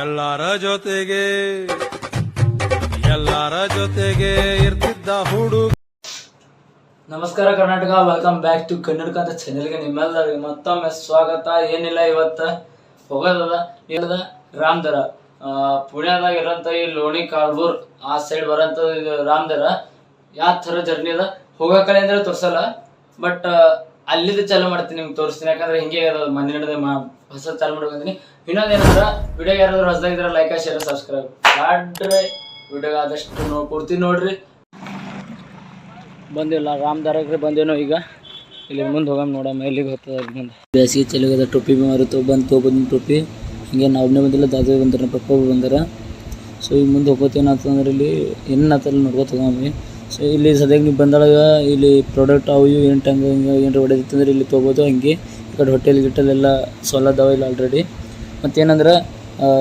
ಎಲ್ಲರ ಜೊತೆಗೆ ಎಲ್ಲರ ಜೊತೆಗೆ ಇರ್ತಿದ್ದ ಹುಡುಗ. ನಮಸ್ಕಾರ ಕರ್ನಾಟಕ ವೆಲ್ಕಮ್ ಬ್ಯಾಕ್ ಟು ಕನ್ನಡಕ ಅಂತ ಚಾನೆಲ್ಗೆ ನಿಮ್ಮೆಲ್ಲರಿಗೆ ಮತ್ತೊಮ್ಮೆ ಸ್ವಾಗತ. ಏನಿಲ್ಲ ಇವತ್ತು ಹೋಗೋದದ, ಇಲ್ಲದ ರಾಮದರ ಪುಣ್ಯದಾಗ ಇರೋಂಥ ಈ ಲೋಣಿ ಕಾಲ್ಬೂರ್ ಆ ಸೈಡ್ ಬರೋಂಥ ಇದು ರಾಮದರ ಯಾವ ಥರ ಜರ್ನಿ ಅದ? ಹೋಗೋ ಕಡೆ ಅಂದ್ರೆ ತೋರ್ಸಲ್ಲ ಬಟ್ ಅಲ್ಲಿದ್ದು ಚಾಲು ಮಾಡ್ತೀನಿ ನಿಮ್ಗೆ ತೋರಿಸ್ತೀನಿ. ಯಾಕಂದ್ರೆ ಹಿಂಗೆ ಇರೋದು ಮನೆ ನಡೆದ ಹೊಸ ಚಾಲು ಮಾಡ್ಕೊಂತೀನಿ ಇನ್ನೊಂದೇನಂದ್ರೆ ವಿಡಿಯೋ ಯಾರಾದ್ರೂ ಹೊಸದಾಗಿದ್ರೆ ಲೈಕ್ ಶೇರ್ ಸಬ್ಸ್ಕ್ರೈಬ್ ಮಾಡ್ರೆ ವಿಡಿಯೋ ಆದಷ್ಟು ನೋ ಕೊಡ್ತೀನಿ ನೋಡ್ರಿ. ಬಂದಿಲ್ಲ ರಾಮದಾರಕ್ರೆ ಬಂದೇನೋ ಈಗ. ಇಲ್ಲಿ ಮುಂದೆ ಹೋಗಮ್ ನೋಡಮ್ಮ ಎಲ್ಲಿಗೆ ಹೋಗ್ತದೆ ಮುಂದೆ. ಬೇಸಿಗೆ ಚಳಿಗದ ಟೋಪಿ ಮಾರುತ್ತು ಬಂದು ತೊಗೊಬಂದು ಟೋಪಿ ಹಿಂಗೆ ನಾವೇ ಬಂದಿಲ್ಲ, ದಾದ ಬಂದಾರ, ಪಪ್ಪ ಬಂದಾರ. ಸೊ ಈಗ ಮುಂದೆ ಹೋಗೋತೇನಾಗ್ತಂದ್ರೆ ಇಲ್ಲಿ ಏನು ಆತಲ್ಲ ನೋಡ್ಕೋತ ಸೊ ಇಲ್ಲಿ ಸದ್ಯಕ್ಕೆ ನೀವು ಬಂದಾಗ ಇಲ್ಲಿ ಪ್ರಾಡಕ್ಟ್ ಅವು ಇವು ಏನು ಟಂಗ ಹಿಂಗೆ ಏನಾರ ಹೊಡೆದಿತ್ತಂದ್ರೆ ಇಲ್ಲಿ ತೊಗೋಬೋದು, ಹಂಗೆ ಈ ಕಡೆ ಹೋಟೆಲ್ ಗಿಟೆಲ್ ಎಲ್ಲ ಸೋಲದಾವ ಇಲ್ಲ ಆಲ್ರೆಡಿ ಮತ್ತೇನಂದ್ರೆ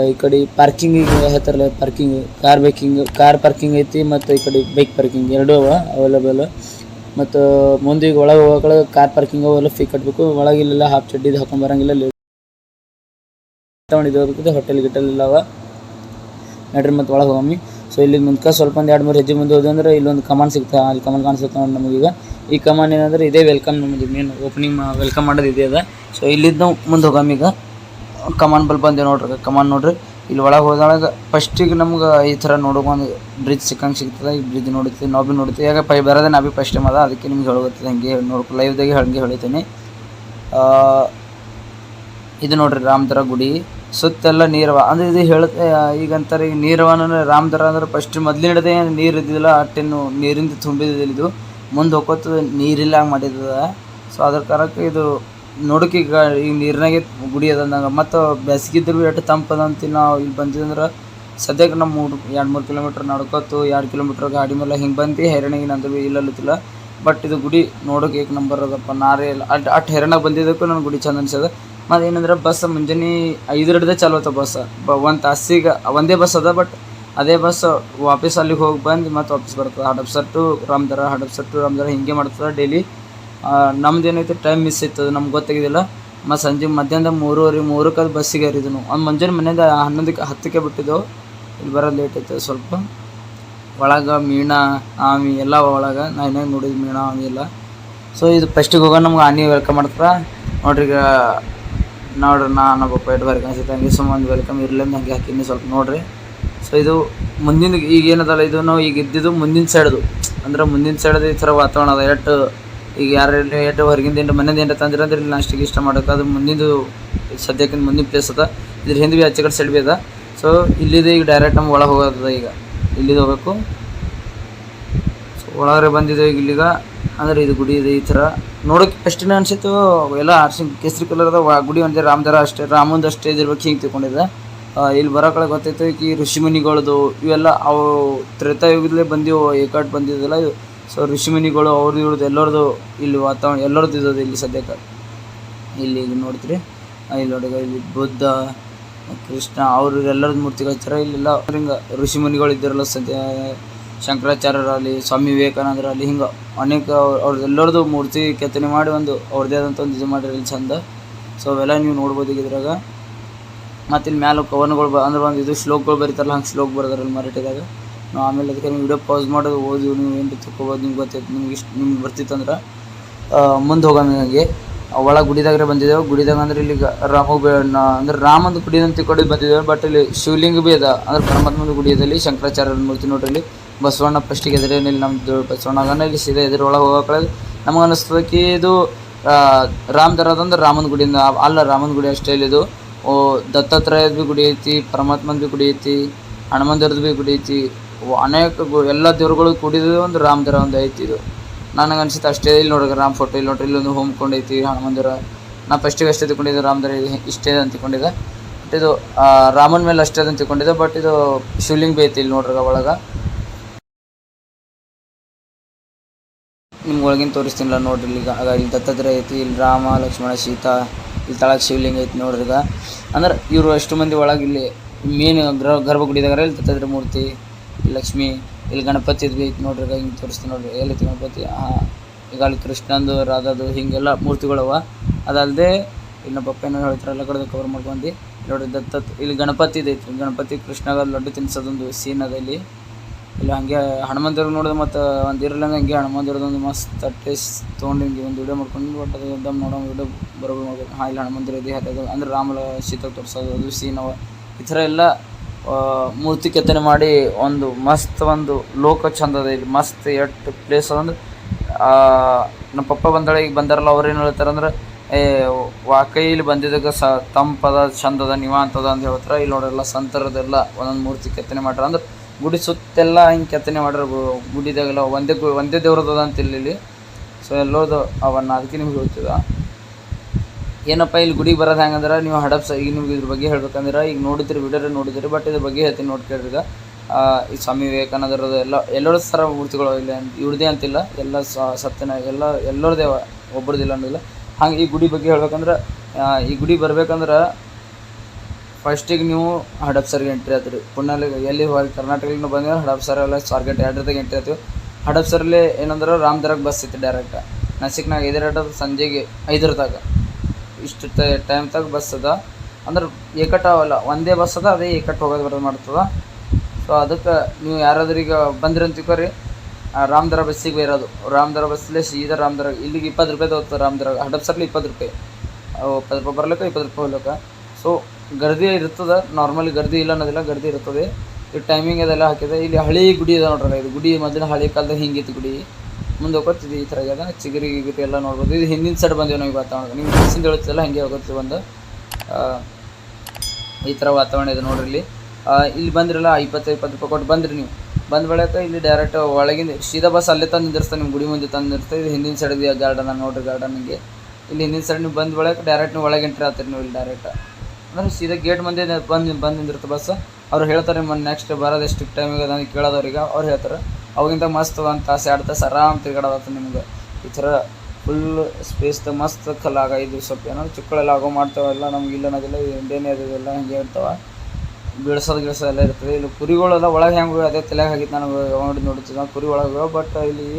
ಈ ಕಡೆ ಪಾರ್ಕಿಂಗ್ ಹೇಳ್ತಾರಲ್ಲ parking car biking car parking ಐತಿ ಮತ್ತು ಈ ಕಡೆ ಬೈಕ್ ಪಾರ್ಕಿಂಗ್ ಎರಡೂ ಅವ ಅವೈಲೇಬಲ್ ಮತ್ತು ಮುಂದೆ ಈಗ ಒಳಗೆ ಹೋಗೋಕೆ ಕಾರ್ ಪಾರ್ಕಿಂಗ್ ಅವೆಲ್ಲ ಫೀ ಕಟ್ಟಬೇಕು ಒಳಗೆ ಇಲ್ಲೆಲ್ಲ ಹಾಫ್ ಚಡ್ಡಿದು ಹಾಕೊಂಡು ಬರಂಗಿಲ್ಲ ಹೋಟೆಲ್ ಗಿಟೆಲ್ ಎಲ್ಲ ಅವ. ನಡ್ರಿ ಮತ್ತು ಒಳಗೆ ಹೋಗಮ್ಮಿ. ಸೊ ಇಲ್ಲಿ ಮುಂದ್ಕ ಸ್ವಲ್ಪ ಒಂದು ಎರಡು ಮೂರು ಹೆಜ್ಜೆ ಮುಂದೆ ಹೋದಂದ್ರೆ ಇಲ್ಲೊಂದು ಕಮಾಂಡ್ ಸಿಗ್ತಾ, ಅಲ್ಲಿ ಕಮಾಂಡ್ ಕಾಣಿಸುತ್ತೆ ನೋಡಿ ನಮಗೀಗ ಈ ಕಮಾಂಡ್ ಏನಂದ್ರೆ ಇದೇ ವೆಲ್ಕಮ್ ನಮಗೆ ಮೇನ್ ಓಪನಿಂಗ್ ವೆಲ್ಕಮ್ ಮಾಡೋದು ಇದೆ ಅದ. ಸೊ ಇಲ್ಲಿದ್ದು ಮುಂದೆ ಹೋಗಮ್ ಈಗ. ಕಮಾಂಡ್ ಬಲ್ ಬಂದೆ ನೋಡ್ರಿ ಕಮಾಂಡ್ ನೋಡ್ರಿ. ಇಲ್ಲಿ ಒಳಗೆ ಹೋದಾಗ ಫಸ್ಟಿಗೆ ನಮ್ಗೆ ಈ ಥರ ನೋಡೋಕೊಂದು ಬ್ರಿಡ್ಜ್ ಸಿಕ್ಕಂಗೆ ಸಿಗ್ತದೆ. ಈ ಬ್ರಿಡ್ಜ್ ನೋಡುತ್ತೆ, ನಾವು ಭೀ ನೋಡ್ತೀವಿ ಈಗ ಪೈ ಬರೋದೇ ನಾ ಭೀ ಫಸ್ಟ್ ಟೈಮ್ ಅದ, ಅದಕ್ಕೆ ನಿಮ್ಗೆ ಹೇಳೋಗುತ್ತೆ, ಹಂಗೆ ನೋಡ್ಕೊ ಲೈವ್ದಾಗೆ ಹಂಗೆ ಹೇಳ್ತೀನಿ. ಇದು ನೋಡ್ರಿ ರಾಮದರ ಗುಡಿ. ಸುತ್ತೆಲ್ಲ ನೀರವ ಅಂದ್ರೆ ಇದು ಹೇಳುತ್ತೆ ಈಗ ಅಂತಾರೆ ಈಗ ರಾಮದರ ಅಂದ್ರೆ ಫಸ್ಟ್ ಮೊದ್ಲಿನಡದೆ ನೀರು ಇದ್ದಿಲ್ಲ ಅಟ್ಟೇನು ನೀರಿಂದ ತುಂಬಿದಿಲ್ಲ ಇದು. ಮುಂದೆ ಹೋಗೋದು ನೀರಿಲ್ಲ ಮಾಡಿದ ಸೊ ಅದ್ರ ಕಾರಣಕ್ಕೆ ಇದು ನೋಡಕ್ಕೆ ಈಗ ಈಗ ನೀರಿನಾಗೆ ಗುಡಿ ಅದ ಅಂದಂಗೆ. ಮತ್ತು ಬೇಸಿಗಿದ್ರು ಎಷ್ಟು ತಂಪದ ಅಂತ ನಾವು ಇಲ್ಲಿ ಬಂದಿದ್ರೆ ಸದ್ಯಕ್ಕೆ ನಮ್ಮ ಮೂರು ಎರಡು ಮೂರು ಕಿಲೋಮೀಟ್ರ್ ನಡ್ಕೋತು ಎರಡು ಕಿಲೋಮೀಟ್ರ್ ಗಾಡಿ ಮೇಲೆ ಹಿಂಗೆ ಬಂದು ಹೈರಾಣಿಗೆ ನಂದು ಇಲ್ಲಲ್ಲತ್ತಿಲ್ಲ ಬಟ್ ಇದು ಗುಡಿ ನೋಡೋಕೆ ಏಕ್ ನಂಬರ್ ಅದಪ್ಪ ನಾರೇ ಇಲ್ಲ. ಅಟ್ ಅಟ್ ಹೆರಣಾಗ ಬಂದಿದ್ದಕ್ಕೂ ನನ್ನ ಗುಡಿ ಚಂದ ಅನ್ಸದ. ಮತ್ತು ಏನಂದ್ರೆ ಬಸ್ ಮುಂಜಾನೆ ಐದು ಹಿಡ್ದೆ ಚಾಲು ಆಯ್ತು ಬಸ್. ಬ ಒಂದು ತಾಸಿಗೆ ಒಂದೇ ಬಸ್ ಅದ ಬಟ್ ಅದೇ ಬಸ್ ವಾಪಸ್ ಅಲ್ಲಿಗೆ ಹೋಗಿ ಬಂದು ಮತ್ತೆ ವಾಪಸ್ ಬರ್ತದೆ. ಹಡಪ್ಸರ್ ಟು ರಾಮದರ ಹಡಪ್ಸರ್ ಟು ರಾಮದರ ಹಿಂಗೆ ಮಾಡ್ತದೆ ಡೈಲಿ ನಮ್ದು ಏನೈತೆ ಟೈಮ್ ಮಿಸ್ ಇರ್ತದೆ ನಮ್ಗೆ ಗೊತ್ತಾಗಿದ್ದಿಲ್ಲ ಮತ್ತು ಸಂಜೆ ಮಧ್ಯಾಹ್ನದ ಮೂರುವರೆ, ಮೂರಕ್ಕೆ ಅದು ಬಸ್ಸಿಗೆ ಏರಿದ್ವಿ ನಾವು ಒಂದು ಮುಂಜಾನೆ ಮನೆಯಿಂದ ಹನ್ನೊಂದಕ್ಕೆ ಹತ್ತಕ್ಕೆ ಬಿಟ್ಟಿದ್ದೆವು. ಇಲ್ಲಿ ಬರೋದು ಲೇಟ್ ಆಯ್ತದೆ ಸ್ವಲ್ಪ. ಒಳಗೆ ಮೀನ, ಆಮಿ ಎಲ್ಲ ಒಳಗೆ. ನಾ ಏನಾಗ ನೋಡಿದ್ವಿ ಮೀನ, ಆಮಿ ಎಲ್ಲ. ಸೊ ಇದು ಫಸ್ಟಿಗೆ ಹೋಗೋ ನಮ್ಗೆ ಆನಿ ವೆಲ್ಕಮ್ ಮಾಡ್ತಾರೆ. ನೋಡ್ರಿ ಈಗ ನೋಡ್ರಿ, ನಾನು ಪಾಪ ಪೇಟ್ ಬರ್ಕ ಅನ್ಸುತ್ತೆ, ಹಂಗೆ ಸುಮ್ಮನೆ ವೆಲ್ಕಮ್ ಇರ್ಲಿಂದ ಹಂಗೆ ಹಾಕಿನಿ ಸ್ವಲ್ಪ ನೋಡ್ರಿ. ಸೊ ಇದು ಮುಂದಿನ, ಈಗ ಏನದಲ್ಲ, ಇದು ನಾವು ಈಗ ಇದ್ದಿದ್ದು ಮುಂದಿನ ಸೈಡ್ದು ಅಂದ್ರೆ ಮುಂದಿನ ಸೈಡ್ದು ಈ ಥರ ವಾತಾವರಣ ಅದ. ಎಷ್ಟು ಈಗ ಯಾರು ಎಷ್ಟು ಹೊರಗಿಂದ ಏನು ಮನೆಯಿಂದ ಏನು ತಂದ್ರೆ ಅಂದ್ರೆ ಇಲ್ಲಿ ನಾಷ್ಟಿಗೆ ಇಷ್ಟ ಮಾಡೋಕೆ ಅದು ಮುಂದಿಂದು ಸದ್ಯಕ್ಕೆ ಮುಂದಿನ ಪ್ಲೇಸ್ ಅದ. ಇದ್ರ ಹಿಂದೆ ಬಿ ಆಚೆ ಕಡೆ ಸೈಡ್ ಭೀ ಅದ. ಸೊ ಇಲ್ಲಿದೆ ಈಗ ಡೈರೆಕ್ಟ್ ನಮ್ಗೆ ಒಳಗೆ ಹೋಗೋದ ಈಗ. ಇಲ್ಲಿದು ಹೋಗ್ಬೇಕು. ಒಳಗಡೆ ಬಂದಿದೆ ಈಗ ಇಲ್ಲಿಗ. ಅಂದ್ರೆ ಇದು ಗುಡಿ ಇದೆ ಈ ತರ. ನೋಡೋಕೆ ಎಷ್ಟಿನ ಅನ್ಸಿತ್ತು. ಎಲ್ಲ ಆರ್ಸಿ ಕೇಸರಿ ಕಲರ್ದ ಗುಡಿ ಒಂದೇ ರಾಮದರ ಅಷ್ಟೇ ರಾಮಂದು ಅಷ್ಟೇ ಇದಿರ್ಬೇಕು ಹಿಂಗೆ ತಿಳ್ಕೊಂಡಿದ್ದೆ ಇಲ್ಲಿ ಬರೋ ಕಡೆ ಗೊತ್ತಾಯ್ತು ಈ ಋಷಿಮುನಿಗಳದು, ಇವೆಲ್ಲ ಅವು ತ್ರೇತಾಯುಗದಲ್ಲೇ ಬಂದಿವು, ಏಕಾಟ್ ಬಂದಿದ್ದಲ್ಲ ಸೊ ಋಷಿಮುನಿಗಳು ಅವ್ರದ್ದು ಇವ್ರದ್ದು ಎಲ್ಲರದು ಇಲ್ಲಿ ವಾತಾವರಣ ಎಲ್ಲರದ್ದು ಇದ್ದದ್ದು ಇಲ್ಲಿ ಸದ್ಯಕ್ಕೆ. ಇಲ್ಲಿ ನೋಡ್ತೀರಿ. ಇಲ್ಲಿ ನೋಡಿ ಇಲ್ಲಿ ಬುದ್ಧ, ಕೃಷ್ಣ, ಅವ್ರ ಎಲ್ಲರದ್ದು ಮೂರ್ತಿಗಳು ಹಚ್ಚಾರ ಇಲ್ಲೆಲ್ಲ. ಋಷಿಮುನಿಗಳು ಇದ್ದಿರಲ್ಲ ಸದ್ಯ. ಶಂಕರಾಚಾರ್ಯರಲ್ಲಿ ಸ್ವಾಮಿ ವಿವೇಕಾನಂದರಲ್ಲಿ ಹಿಂಗೆ ಅನೇಕ ಅವ್ರದ್ದು ಎಲ್ಲರದ್ದು ಮೂರ್ತಿ ಕೆತ್ತನೆ ಮಾಡಿ ಒಂದು ಅವ್ರದ್ದೇ ಆದಂಥ ಒಂದು ಇದು ಮಾಡಿರಿ ಇಲ್ಲಿ ಚಂದ. ಸೊ ಅವೆಲ್ಲ ನೀವು ನೋಡ್ಬೋದು ಈಗ ಇದ್ರಾಗ. ಮತ್ತು ಇಲ್ಲಿ ಮ್ಯಾಲೆ ಕವನಗಳು ಬ ಅಂದ್ರೆ ಒಂದು ಇದು ಶ್ಲೋಕಗಳು ಬರೀತಾರಲ್ಲ, ಹಂಗೆ ಶ್ಲೋಕ ಬರ್ದಾರಲ್ಲ ಮರಾಠಿದಾಗ. ನಾವು ಆಮೇಲೆ ಅದಕ್ಕೆ ನೀವು ವಿಡಿಯೋ ಪಾಸ್ ಮಾಡೋದು ಓದಿ, ನೀವು ಏನು ತಿಳ್ಕೊಬೋದು, ನಿಮ್ಗೆ ಗೊತ್ತೈತೆ, ನಿಮ್ಗೆ ಇಷ್ಟು ನಿಮ್ಗೆ ಬರ್ತಿತ್ತಂದ್ರೆ ಮುಂದೆ ಹೋಗೋಣ ನನಗೆ ಒಳಗೆ ಗುಡಿದಾಗ್ರೆ ಬಂದಿದ್ದೇವೆ ಗುಡಿದಾಗ ಅಂದ್ರೆ ಇಲ್ಲಿ ರಾಮ ಅಂದ್ರೆ ರಾಮಂದು ಗುಡಿ ಅಂತ ತಿಳ್ಕೊಂಡು ಬಂದಿದ್ದೇವೆ ಬಟ್ ಇಲ್ಲಿ ಶಿವಲಿಂಗ ಭೀ ಅದ ಅಂದ್ರೆ ಪರಮಾತ್ಮನ ಗುಡಿ ಅದಲ್ಲಿ ಶಂಕರಾಚಾರ್ಯರ ಮೂರ್ತಿ ನೋಡ್ರಿ ಇಲ್ಲಿ. ಬಸವಣ್ಣ ಫಸ್ಟಿಗೆ ಇಲ್ಲಿ ಬಸವಣ್ಣ ಅದನ್ನ ಇಲ್ಲಿ ಸೀದಾ ಎದುರೊಳಗೆ ಹೋಗೋಕಳೆ ನಮಗೆ ಅನಿಸ್ತದೆ ಕಿ ಇದು ರಾಮ್ ದರದಂದ್ರೆ ರಾಮನ ಗುಡಿಯಿಂದ ಅಲ್ಲ ರಾಮನ ಗುಡಿ ಅಷ್ಟೇ ಇಲ್ಲಿದು ಓ, ದತ್ತಾತ್ರೇಯದ ಭೀ ಗುಡಿ ಐತಿ, ಪರಮಾತ್ಮನ ಭೀ ಗುಡಿ ಐತಿ ಹನುಮಂದಿರದ ಭೀ ಗುಡಿ ಐತಿ. ಅನೇಕ ಗು, ಎಲ್ಲ ದೇವ್ರುಗಳು ಕೂಡಿದ್ದು ಒಂದು ರಾಮದರ ಒಂದು ಐತಿ ಇದು. ನನಗೆ ಅನ್ಸುತ್ತೆ ಅಷ್ಟೇ ಇಲ್ಲಿ ನೋಡ್ರಿ, ರಾಮ್ ಫೋಟೋ ಇಲ್ಲಿ ನೋಡ್ರಿ, ಇಲ್ಲೊಂದು ಹೋಮ್ಕೊಂಡು ಐತಿ ನಾ ಫಸ್ಟಿಗೆ ಅಷ್ಟೇ ತಿಳ್ಕೊಂಡಿದ್ದೆ ರಾಮದರ ಇದು ಇಷ್ಟೇ ಅಂತ ತಿಳ್ಕೊಂಡಿದ್ದೆ. ಬಟ್ ಇದು ರಾಮನ ಮೇಲೆ ಅಷ್ಟೇ ಅಂತ ತಿಳ್ಕೊಂಡಿದ್ದೆ ಬಟ್ ಇದು ಶಿವಲಿಂಗ ಭೀ ಐತಿ ಇಲ್ಲಿ ನೋಡ್ರಿ ಒಳಗೆ ನಿಮ್ಗೆ ಒಳಗಿನ ತೋರಿಸ್ತೀನಿಲ್ಲ ನೋಡ್ರಿ ಈಗ. ಆಗ ಇಲ್ಲಿ ದತ್ತತ್ರ ಐತಿ ಇಲ್ಲಿ ರಾಮ, ಲಕ್ಷ್ಮಣ, ಸೀತಾ, ಇಲ್ಲಿ ತಳಕ ಶಿವಲಿಂಗ ಐತಿ ನೋಡ್ರಿ ಈಗ. ಅಂದ್ರೆ ಇವರು ಎಷ್ಟು ಮಂದಿ ಒಳಗೆ ಇಲ್ಲಿ ಮೇನ್ ಗರ್ಭ ಗರ್ಭಗುಡಿದಾಗ ಇಲ್ಲಿ ದತ್ತಾತ್ರೇಯ ಮೂರ್ತಿ ಲಕ್ಷ್ಮಿ, ಇಲ್ಲಿ ಗಣಪತಿದು ಇದ್ವಿ ಐತಿ ನೋಡ್ರಿ ಈಗ ಹಿಂಗೆ ತೋರಿಸ್ತೀನಿ ನೋಡ್ರಿ. ಎಲ್ಲೈತಿ ಗಣಪತಿ? ಈಗ ಅಲ್ಲಿ ಕೃಷ್ಣಂದು, ರಾಧಾದು ಹಿಂಗೆಲ್ಲ ಮೂರ್ತಿಗಳವ. ಅದಲ್ಲದೆ ಇಲ್ಲಿ ಪಪ್ಪ ಏನೋ ಹೇಳ್ತಾರೆ ಎಲ್ಲ ಕಡೆ ಕವರ್ ಮಾಡ್ಕೊಂಡು. ನೋಡಿ ದತ್ತಾತ್, ಇಲ್ಲಿ ಗಣಪತಿ ಇದೈತಿ ಗಣಪತಿ ಕೃಷ್ಣಗ ಲಡ್ಡು ತಿನ್ಸೋದೊಂದು ಸೀನ್ ಅದ ಇಲ್ಲಿ. ಇಲ್ಲಿ, ಹಂಗೆ ಹನುಮಂತರ ನೋಡಿದ್ರೆ ಮತ್ತು ಒಂದು ಇರಲ್ಲ ಹಂಗೆ ಹನುಮಂತರದೊಂದು ಮಸ್ತ್ ಟೇಸ್ ತೊಗೊಂಡು ಹಿಂಗೆ ಒಂದು ವಿಡಿಯೋ ಮಾಡ್ಕೊಂಡು ಬಟ್ ಅದು ಎಕ್ದಮ್ ನೋಡೋ ವಿಡಿಯೋ ಬರೋಬ್ಬರ ಮಾಡ್ಬೇಕು. ಹಾಂ, ಇಲ್ಲಿ, ಹನುಮಂತರ ಇದೆ, ಅದು ಅಂದ್ರೆ ರಾಮಲ ಸೀತ ತೋರಿಸೋದು, ಅದು ಸೀನ್ ಅವ. ಈ ಥರ ಎಲ್ಲ ಮೂರ್ತಿ ಕೆತ್ತನೆ ಮಾಡಿ ಒಂದು ಮಸ್ತ್ ಒಂದು ಲೋಕ ಚಂದ ಅದ ಇಲ್ಲಿ. ಮಸ್ತ್ ಎಟ್ಟು ಪ್ಲೇಸ್ ಅದಂದ್ರೆ ನಮ್ಮ ಪಪ್ಪ ಬಂದಾಳೆ, ಈಗ ಬಂದಾರಲ್ಲ, ಅವ್ರು ಏನು ಹೇಳ್ತಾರೆ ಅಂದ್ರೆ, ಏ ವಾಕೈಲಿ ಬಂದಿದ್ದಾಗ ಸ, ತಂಪದ ಚಂದದ ನಿವಾಂತದ ಅಂತ ಹೇಳ್ತಾರೆ. ಇಲ್ಲಿ ನೋಡ್ರಲ್ಲ, ಸಂತರದೆಲ್ಲ ಒಂದೊಂದು ಮೂರ್ತಿ ಕೆತ್ತನೆ ಮಾಡ್ಯಾರ ಅಂದ್ರೆ ಗುಡಿ ಸುತ್ತೆಲ್ಲ ಹಿಂಗೆ ಕೆತ್ತನೆ ಮಾಡ್ಯಾರ ಗುಡಿದಾಗೆಲ್ಲ ಒಂದೇ ಗು- ಒಂದೇ ದೇವ್ರದದ ಅಂತ ಇಲ್ಲಿ ಸೊ ಎಲ್ಲೋದು ಅವನ್ನ ಅದಕ್ಕೆ ನಿಮ್ಗೆ ಹೇಳ್ತಿದ. ಏನಪ್ಪ ಇಲ್ಲಿ ಗುಡಿಗೆ ಬರೋದು ಹೆಂಗಂದ್ರೆ ನೀವು ಹಡಪ್ಸ ಈಗ ನಿಮ್ಗೆ ಇದ್ರ ಬಗ್ಗೆ ಹೇಳ್ಬೇಕಂದ್ರೆ ಈಗ ನೋಡಿದ್ರಿ ವಿಡಿಯೋ ನೋಡಿದ್ರಿ ಬಟ್ ಇದ್ರ ಬಗ್ಗೆ ಹೇಳ್ತೀನಿ ನೋಡ್ಕೇಳ್ರಿ ಈಗ. ಆ, ಈ ಸ್ವಾಮಿ ವಿವೇಕಾನಂದರ ಎಲ್ಲ ಎಲ್ಲರ ಸರ ಮೂರ್ತಿಗಳು ಇಲ್ಲ ಇವ್ರದೇ ಅಂತಿಲ್ಲ. ಎಲ್ಲ ಸತ್ಯನ ಎಲ್ಲ ಎಲ್ಲರದೇ ಒಬ್ಬರದಿಲ್ಲ ಅನ್ನೋದಿಲ್ಲ. ಹಂಗೆ ಈ ಗುಡಿ ಬಗ್ಗೆ ಹೇಳ್ಬೇಕಂದ್ರೆ ಈ ಗುಡಿ ಬರ್ಬೇಕಂದ್ರೆ ಫಸ್ಟಿಗೆ ನೀವು ಹಡಪ್ಸರ್ಗೆ ಎಂಟ್ರಿ ಆತ್ರಿ ಪುಣ್ಯಲ್ಲಿ ಎಲ್ಲಿ ಹೋಗಿ ಕರ್ನಾಟಕದಿಂದ ಬಂದ್ರೆ ಹಡಪ್ಸರ್ ಎಲ್ಲ ಸ್ವಾರ್ಗೇಟ್ ಎರಡರದಾಗ ಎಂಟ್ರಿ ಆಯ್ತು. ಹಡಪ್ಸರ್ಲಿ ಏನಂದ್ರೆ ರಾಮದರಾಗ ಬಸ್ ಇತ್ತು ಡೈರೆಕ್ಟ್ ನಸಿಕ್ನಾಗ ಐದರ ಸಂಜೆಗೆ ಐದರದಾಗ. ಇಷ್ಟು ಟೈಮ್ ತಗ ಬಸ್ ಅದ. ಅಂದ್ರೆ ಏಕಟ್ಟ ಅವಲ್ಲ ಒಂದೇ ಬಸ್ ಅದ, ಅದೇ ಏಕಟ್ಟು ಹೋಗೋದು ಬರೋದು ಮಾಡ್ತದ. ಸೊ ಅದಕ್ಕೆ ನೀವು ಯಾರಾದ್ರೂ ಈಗ ಬಂದ್ರಿ ಅಂತ ರಾಮದರ ಬಸ್ಸಿಗೆ ಇರೋದು ರಾಮದರ ಬಸ್ಸಲ್ಲೇ ಸೀದಾ ರಾಮದರ ಇಲ್ಲಿಗೆ ಇಪ್ಪತ್ತು ರೂಪಾಯಿ ತಗೋತದೆ ರಾಮದರ ಹಡಪ್ಸರ್ಲಿ ಇಪ್ಪತ್ತು ರೂಪಾಯಿ. ಇಪ್ಪತ್ತು ರೂಪಾಯಿ ಬರ್ಲಿಕ್ಕೆ ಇಪ್ಪತ್ತು ರೂಪಾಯಿ ಹೋಗ್ಲಿಕ್ಕೆ. ಸೊ ಗರ್ದಿ ಇರ್ತದೆ ನಾರ್ಮಲಿ ಗರ್ದಿ ಇಲ್ಲ ಅನ್ನೋದಿಲ್ಲ, ಗರ್ದಿ ಇರ್ತದೆ. ಇದು ಟೈಮಿಂಗ್ ಅದೆಲ್ಲ ಹಾಕಿದೆ. ಇಲ್ಲಿ ಹಳಿ ಗುಡಿ ಅದ ನೋಡ್ರಲ್ಲ ಇದು. ಗುಡಿ ಮೊದಲಿನ ಹಳೆ ಕಾಲದಾಗ ಹಿಂಗಿತ್ತು ಗುಡಿ. ಮುಂದೆ ಹೋಗೋತಿದ್ದು ಈ ಥರ ಆಗ್ಯದ ಚಿಗರಿ ಗಿಗಿರಿ ಎಲ್ಲ ನೋಡ್ಬೋದು. ಇದು ಹಿಂದಿನ ಸೈಡ್ ಬಂದಿವೆ ನಾವು ವಾತಾವರಣ. ನಿಮ್ಗೆ ಬಸ್ಸಿಂದ ಹೇಳುತ್ತಿಲ್ಲ ಹಂಗೆ ಹೋಗುತ್ತೆ ಒಂದು ಈ ಥರ ವಾತಾವರಣ ಇದೆ ನೋಡ್ರಿ ಇಲ್ಲಿ. ಇಲ್ಲಿ ಬಂದ್ರಲ್ಲ ಇಪ್ಪತ್ತು ಇಪ್ಪತ್ತು ರೂಪಾಯಿ ಕೊಟ್ಟು ಬಂದ್ರಿ ನೀವು. ಬಂದ ಬಳಿಕ ಇಲ್ಲಿ ಡೈರೆಕ್ಟ್ ಒಳಗಿಂದ ಸೀದಾ ಬಸ್ ಅಲ್ಲೇ ತಂದು ನಿಂದಿರ್ತಾರೆ ನಿಮ್ಮ ಗುಡಿ ಮುಂದೆ ತಂದು ನಿಂದಿರ್ತಾರೆ ಇದು ಹಿಂದಿನ ಸೈಡ್ ಇದೆ ಗಾರ್ಡನ್ ನೋಡ್ರಿ ಗಾರ್ಡನ್ ಹಿಂಗೆ. ಇಲ್ಲಿ ಹಿಂದಿನ ಸೈಡ್ ನೀವು ಬಂದ ಬಳಿಕ ಡೈರೆಕ್ಟ್ ನೀವು ಒಳಗೆ ಎಂಟ್ರಿ ಆಗ್ತೀರಿ ನೀವು ಇಲ್ಲಿ ಡೈರೆಕ್ಟ್ ಅಂದ್ರೆ ಸೀದಾ ಗೇಟ್ ಮುಂದೆ ಬಂದು ಬಂದು ನಿಂದಿರುತ್ತೆ ಬಸ್ ಅವ್ರು ಹೇಳ್ತಾರೆ ನಿಮ್ಮ ನೆಕ್ಸ್ಟ್ ಬರೋದು ಎಷ್ಟು ಟೈಮಿಗೆ ನನಗೆ ಕೇಳೋದವ್ರಿಗೆ. ಅವ್ರು ಹೇಳ್ತಾರೆ ಅವಾಗಿಂದ ಮಸ್ತ್ ಒಂದು ತಾಸು, ಎರಡು ತಾಸು ಆರಾಮ್ ತಿರ್ಗಾಡೋದ ನಿಮ್ಗೆ. ಈ ಥರ ಫುಲ್ ಸ್ಪೇಸ್ದ ಮಸ್ತ್ ಕಲಾಗ ಇದು ಸ್ವಲ್ಪ ಏನೋ ಚಿಕ್ಕಳೆಲ್ಲ ಆಗೋ ಮಾಡ್ತಾವೆಲ್ಲ ನಮ್ಗೆ ಇಲ್ಲ ಅನ್ನೋದಿಲ್ಲ ಇಂಡಿಯನ್ ಅದಿಲ್ಲ ಹಿಂಗೆ ಇರ್ತಾವೆ. ಬೀಳ್ಸೋದು ಗಿಳ್ಸೋದು ಎಲ್ಲ ಇರ್ತದೆ. ಇಲ್ಲಿ ಕುರಿಗಳೆಲ್ಲ ಒಳಗೆ ಹೆಂಗೆ ಅದೇ ತಲೆಗೆ ಆಗಿತ್ತು ನನಗೆ ನೋಡಿ ನೋಡ್ತಿದ್ದೆ ಕುರಿ ಒಳಗೆ ಬಟ್ ಇಲ್ಲಿ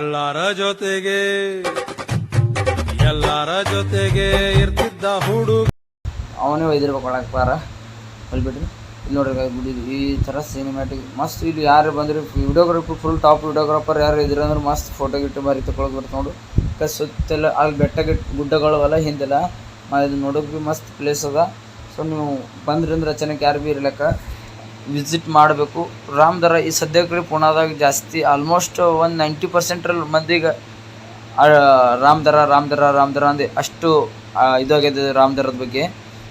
ಎಲ್ಲರ ಜೊತೆಗೆ ಎಲ್ಲರ ಜೊತೆಗೆ ಇರ್ತಿದ್ದ ಹುಡುಗ. ಅವನೇ ಒಯ್ದಿರ್ಬೇಕು ಒಳಗೆ ಪಾರ. ಅಲ್ಲಿ ಬಿಡ್ರಿ ಇಲ್ಲಿ ನೋಡ್ರಿ ಗುಡಿ ಈ ಥರ ಸಿನಿಮ್ಯಾಟಿಕ್ ಮಸ್ತ್ ಇಲ್ಲಿ ಯಾರು ಬಂದ್ರಿ ವಿಡಿಯೋಗ್ರಾಫಿ ಫುಲ್ ಟಾಪ್ ವಿಡಿಯೋಗ್ರಾಫರ್ ಯಾರು ಇದ್ರು ಅಂದ್ರೆ ಮಸ್ತ್ ಫೋಟೋ ಗಿಟ್ಟು ಬಾರಿ ತಗೊಳಕ್ ಬರ್ತ ನೋಡು. ಕ ಸುತ್ತೆಲ್ಲ ಅಲ್ಲಿ ಬೆಟ್ಟ ಗಿಟ್ ಗುಡ್ಡಗಳು ಅವೆಲ್ಲ ಹಿಂದೆಲ್ಲ ಇದು ನೋಡೋಕೆ ಭೀ ಮಸ್ತ್ ಪ್ಲೇಸ್ ಅದ. ಸೊ ನೀವು ಬಂದ್ರಿ ಅಂದ್ರೆ ಅಚಾನಕ್ ಯಾರು ಭೀ ಇರ್ಲಕ್ಕ ವಿಸಿಟ್ ಮಾಡಬೇಕು. ರಾಮದರ ಈ ಸದ್ಯಕ್ಕೆ ಪುಣಾದಾಗ ಜಾಸ್ತಿ ಆಲ್ಮೋಸ್ಟ್ ಒಂದು ನೈಂಟಿ ಪರ್ಸೆಂಟ್ರಲ್ಲಿ ಮಂದಿಗೆ ರಾಮದರ ರಾಮದರ ರಾಮದರ ಅಂದೆ ಅಷ್ಟು ಇದಾಗಿದೆ ರಾಮದರದ ಬಗ್ಗೆ.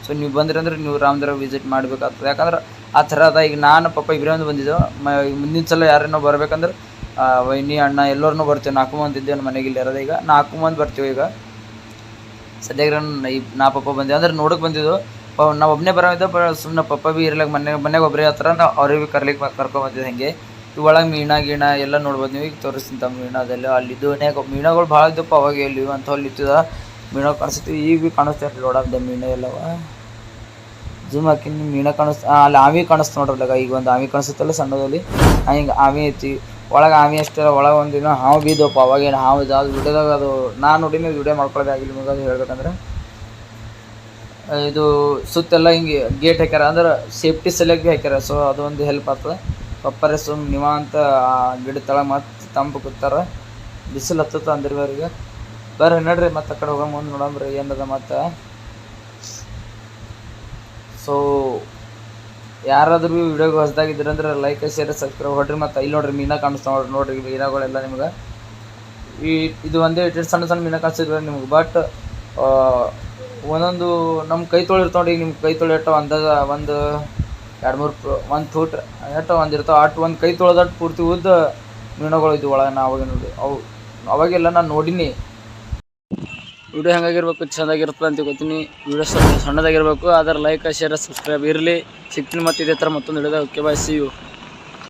ಸೊ ನೀವು ಬಂದ್ರಿ ಅಂದ್ರೆ ನೀವು ರಾಮದರ ವಿಸಿಟ್ ಮಾಡ್ಬೇಕಾಗ್ತದೆ. ಯಾಕಂದ್ರೆ ಆ ಥರ ಅದ ಈಗ ನಾನು ಪಾಪ ಇಬ್ಬರೇ ಒಂದು ಬಂದಿದ್ದೆವು ಮ, ಮುಂದಿನ ಸಲ ಯಾರೇನೋ ಬರಬೇಕಂದ್ರೆ ವೈನಿ, ಅಣ್ಣ ಎಲ್ಲರನ್ನೂ ಬರ್ತೀವಿ. ನಾಲ್ಕು ಮಂದಿ ಇದ್ದೇವೆ ನಮ್ಮ ಮನೆಗೆ ಇಲ್ಲಿ ಈಗ. ನಾಲ್ಕು ಮಂದಿ ಬರ್ತೀವಿ ಈಗ. ಸದ್ಯಕ್ಕೆ ನಾನು ಈ, ನಾ ಪಪ್ಪ ಬಂದೆ. ಅಂದ್ರೆ ನೋಡಕ್ಕೆ ಬಂದಿದ್ದು ನಾವು ಒಬ್ಬನೇ ಬರೋದಿದ್ದೆ ಬ ಸುಮ್ಮನೆ ಪಪ್ಪ ಭೀ ಇರ್ಲಿಕ್ಕೆ ಮನೆ, ಮನೆಗೆ ಒಬ್ಬರೇ ಹತ್ರ ನಾವು ಅವ್ರಿಗೆ ಭೀ ಕರ್ಲಿಕ್ಕೆ ಕರ್ಕೊಂಡ್ ಬಂದಿದ್ದು ಹಂಗೆ. ಒಳಗೆ ಮೀನಾ ಗೀಣ ಎಲ್ಲ ನೋಡ್ಬೋದು ನೀವು. ಈಗ ತೋರಿಸ್ತೀನಿ ತಮ್ಮ ಅದೆಲ್ಲ. ಅಲ್ಲಿದ್ದು ಮೀನುಗಳು ಭಾಳ ಇದ್ದಪ್ಪ ಅವಾಗ ಎಲ್ಲಿ ಅಂತ ಅಲ್ಲಿ ಇತ್ತದ ಮೀನ ಕಾಣಿಸ್ತೀವಿ ಈಗ ಭೀ ಕಾಣಿಸ್ತಾ ಲೋಡ್ ಆಫ್ ದ ಮೀನು ಎಲ್ಲವ ಜೂಮ್ ಹಾಕಿ ಮೀನ ಕಾಣಿಸ್ತಾ ಆ, ಅಲ್ಲಿ ಆಮಿ ಕಾಣಿಸ್ತು ನೋಡ್ರಲ್ಲ ಈಗ ಒಂದು ಆಮಿ ಕಾಣಿಸುತ್ತಲ್ಲ ಸಣ್ಣದಲ್ಲಿ ಹಿಂಗೆ ಆಮಿ ಐತಿ. ಒಳಗೆ ಆಮಿ ಅಷ್ಟೇ ಒಳಗೆ ಒಂದು ದಿನ ಹಾವು ಬೀದಪ್ಪ. ಅವಾಗೇನು ಹಾವು ಅದು ವಿಡಿಯೋದಾಗ ಅದು ನಾನು ನೋಡಿನ ವಿಡಿಯೋ ಮಾಡ್ಕೊಳ್ಳೋದಾಗಿಲ್ಲ ನಿಮಗೆ ಅದು ಹೇಳ್ಬೇಕಂದ್ರೆ. ಇದು ಸುತ್ತೆಲ್ಲ ಹಿಂಗೆ ಗೇಟ್ ಹಾಕ್ಯಾರ. ಅಂದ್ರೆ ಸೇಫ್ಟಿ ಸಲುವಾಗಿ ಹಾಕ್ಯಾರ. ಸೊ ಅದೊಂದು ಹೆಲ್ಪ್ ಆಗ್ತದೆ. ಪಪ್ಪರೆ ಸುಮ್ ನಿವಾಂತ ಗಿಡ ತಳ ಮತ್ತೆ ತಂಪು ಕೂತಾರ. ಬಿಸಿಲು ಹತ್ತತ್ತ ಅಂದಿರ್ವರಿಗೆ ಬರ್ರಿ, ನಡ್ರಿ ಮತ್ತೆ ಆ ಕಡೆ ಹೋಗೋ ಮುಂದೆ ನೋಡಂಬ್ರಿ ಏನದ ಮತ್ತೆ. ಸೊ ಯಾರಾದ್ರೂ ವಿಡಿಯೋಗೆ ಹೊಸದಾಗಿದ್ದೀರ ಅಂದ್ರೆ ಲೈಕ್ ಶೇರ್ ಸಬ್ಸ್ಕ್ರೈಬ್ ಹೊಡ್ರಿ ಮತ್ತು ಇಲ್ಲಿ ನೋಡ್ರಿ ಮೀನಾ ಕಾಣಿಸ್ತಾವ ನೋಡ್ರಿ ನೋಡ್ರಿ ಮೀನಾಗಳೆಲ್ಲ ನಿಮ್ಗೆ. ಈ ಇದು ಒಂದೇ ಇಟ್ಟು ಸಣ್ಣ ಸಣ್ಣ ಮೀನ ಕಾಣಿಸಿದ್ರೆ ನಿಮ್ಗೆ ಬಟ್ ಒಂದೊಂದು ನಮ್ಮ ಕೈ ತೊಳಿರ್ತಾವ ನೋಡಿ ನಿಮ್ಗೆ ಕೈ ತೊಳಿ ಅಂದಾಜ ಒಂದು ಎರಡು ಮೂರು ಒಂದು ಫೂಟ್ ಎಟ್ಟು ಒಂದು ಇರ್ತಾವ, ಅಟ್ ಒಂದು ಕೈ ತೊಳೆದಟ್ಟು ಪೂರ್ತಿ ಉದ್ದ ಮೀನುಗಳು ಇದು ಒಳಗೆ ನಾ ಅವಾಗ ನೋಡಿ ಅವು, ಅವಾಗೆಲ್ಲ ನಾನು ನೋಡಿನಿ. ವಿಡಿಯೋ ಹೆಂಗಾಗಿರ್ಬೇಕು ಚೆಂದಾಗಿರ್ತದೆ ಅಂತ ಗೊತ್ತೀನಿ ವಿಡಿಯೋ ಸ್ವಲ್ಪ ಸಣ್ಣದಾಗಿರ್ಬೇಕು ಅದರ ಲೈಕ್ ಶೇರ್ ಸಬ್ಸ್ಕ್ರೈಬ್ ಇರಲಿ. ಸಿಕ್ತೀನಿ ಮತ್ತು ಇದೇ ಥರ ಮತ್ತೊಂದು ವಿಡಿಯೋದಾಗ. Okay bye see you